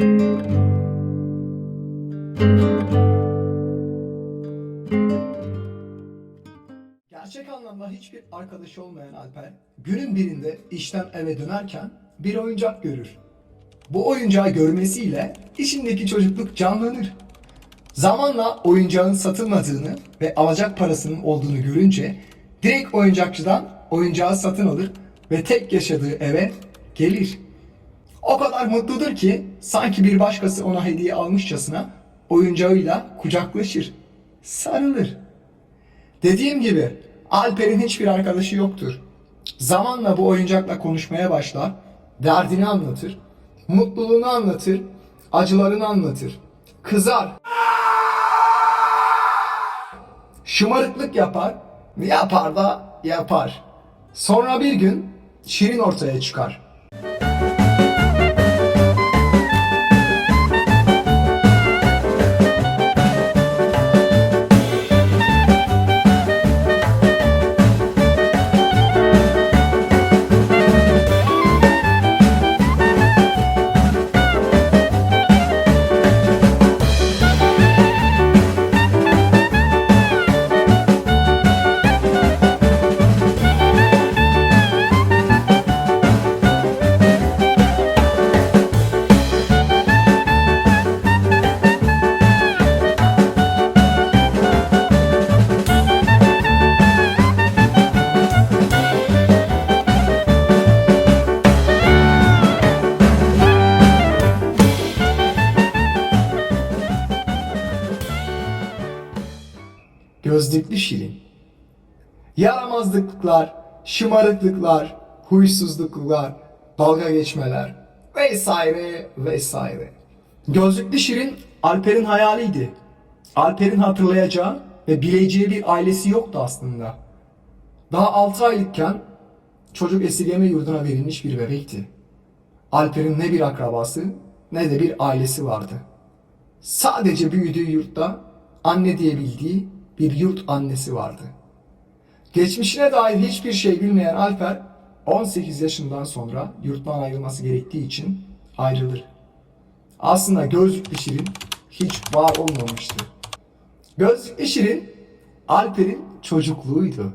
Gerçek anlamda hiçbir arkadaşı olmayan Alper, günün birinde işten eve dönerken bir oyuncak görür. Bu oyuncağı görmesiyle içindeki çocukluk canlanır. Zamanla oyuncağın satılmadığını ve alacak parasının olduğunu görünce direkt oyuncakçıdan oyuncağı satın alır ve tek yaşadığı eve gelir. O kadar mutludur ki sanki bir başkası ona hediye almışçasına oyuncağıyla kucaklaşır, sarılır. Dediğim gibi Alper'in hiçbir arkadaşı yoktur. Zamanla bu oyuncakla konuşmaya başlar, derdini anlatır, mutluluğunu anlatır, acılarını anlatır. Kızar. Şımarıklık yapar, yapar da yapar. Sonra bir gün Şirin ortaya çıkar. Gözlüklü Şirin. Yaramazlıklar, şımarıklıklar, huysuzluklar, dalga geçmeler vesaire vesaire. Gözlüklü Şirin Alper'in hayaliydi. Alper'in hatırlayacağı ve bileceği bir ailesi yoktu aslında. Daha 6 aylıkken çocuk esirgeme yurduna verilmiş bir bebekti. Alper'in ne bir akrabası ne de bir ailesi vardı. Sadece büyüdüğü yurtta anne diye bildiği bir yurt annesi vardı. Geçmişine dair hiçbir şey bilmeyen Alper 18 yaşından sonra yurttan ayrılması gerektiği için ayrılır. Aslında gözlüklü Şirin hiç var olmamıştı. Gözlüklü Şirin Alper'in çocukluğuydu.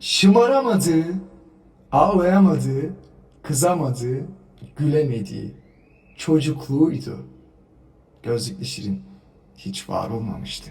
Şımaramadığı, ağlayamadığı, kızamadığı, gülemediği çocukluğuydu. Gözlüklü Şirin hiç var olmamıştı.